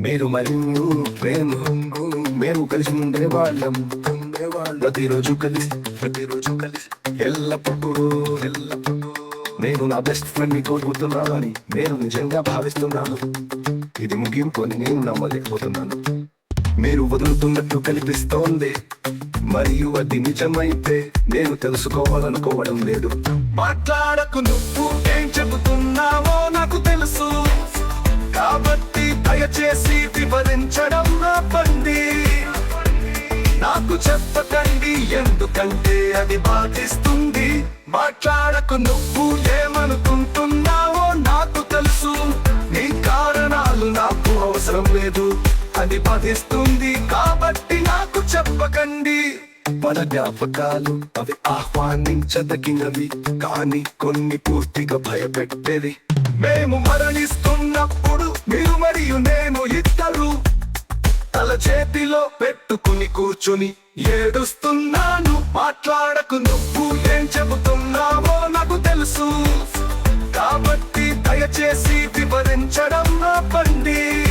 మీరు మరియు మేము మేము కలిసి ఉండే వాళ్ళం ప్రతిరోజు కలిసి ప్రతిరోజు కలిసి ఎల్లప్పుడూ ఎల్లప్పుడూ. నేను నా బెస్ట్ ఫ్రెండ్ని కోరుకుంటున్నానని నేను నిజంగా భావిస్తున్నాను. ఇది ముగింపు అని నేను నమ్మలేకపోతున్నాను. మీరు వదులుతున్నట్టు కనిపిస్తోంది. మరియు అది నిజమైతే నేను తెలుసుకోవాలనుకోవడం లేదు. మాట్లాడకు నువ్వు ఏం చెబుతున్నావో నాకు తెలుసు. చెప్పకండి ఎందుకంటే అది బాధిస్తుంది. మాట్లాడకు నువ్వు ఏమనుకుంటున్నావో నాకు తెలుసు. నీ కారణాలు నాకు అవసరం లేదు. అది బాధిస్తుంది కాబట్టి నాకు చెప్పకండి. మన జ్ఞాపకాలు అవి ఆహ్వానించదగినవి. కానీ కొన్ని పూర్తిగా భయపెట్టేది మేము మరణిస్తున్నప్పుడు మీరు మరియు నేను ఇద్దరు తల చేతిలో పెట్టుకుని కూర్చుని ఏడుస్తున్నాను. మాట్లాడకు నువ్వు ఏం చెబుతున్నావో నాకు తెలుసు. కాబట్టి దయచేసి వివరించడం ఆపండి.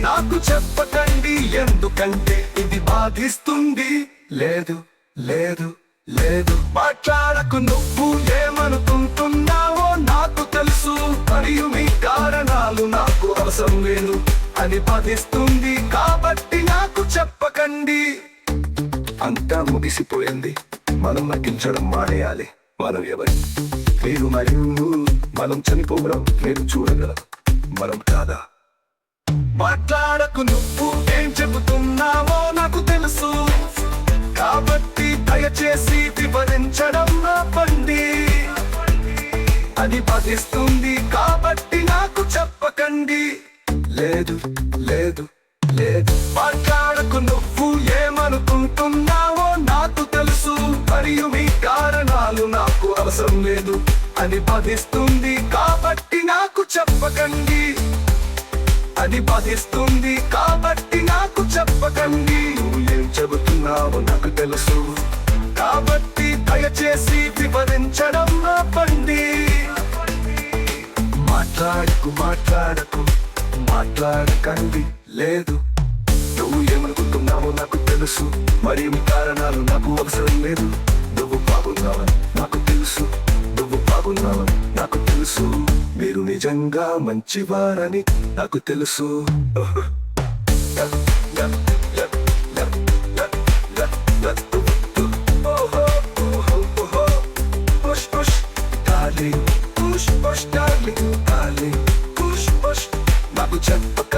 నాకు చెప్పకండి ఎందుకంటే ఇది బాధిస్తుంది. లేదు లేదు లేదు. మాట్లాడకు నువ్వు ఏమనుకుంటున్నావో నాకు తెలుసు. మరియు మీ కారణాలు నాకు అవసరం లేదు. అని బాధిస్తుంది. కాబట్టి నాకు చెప్పకండి. అంతా ముగిసిపోయింది. మనం నటించడం మానేయాలి. మనం ఎవరి? మీరు మరియు మనం చనిపోవడం నేను చూడగలం మనం కాదా? మాట్లాడకు నువ్వు. ఏం చెబుతున్నావో నాకు తెలుసు. కాబట్టి దయచేసి వివరించడం ఆపండి. అది పదిస్తుంది కాబట్టి నాకు చెప్పకండి. లేదు లేదు లేదు. మాట్లాడకు నువ్వు ఏమనుకుంటున్నావో నాకు తెలుసు. మరియు మీ కారణాలు నాకు అవసరం లేదు అని బాధిస్తుంది. కాబట్టి నాకు చెప్పకండి. అది బాధిస్తుంది. కాబట్టి నాకు చెప్పకండి. ఏం చెబుతున్నావో నాకు తెలుసు. కాబట్టి దయచేసి వివరించడం ఆపండి. మాట్లాడకు మాట్లాడకు. మాట్లాడకండి లేదు నువ్వు ఏమనుకుంటున్నావో నాకు తెలుసు మరి కారణాలు నాకు అవసరం లేదు నువ్వు బాగున్నావని నాకు తెలుసు నువ్వు బాగున్నావని నాకు తెలుసు మీరు నిజంగా మంచివారని నాకు తెలుసు Push, darling. నాకు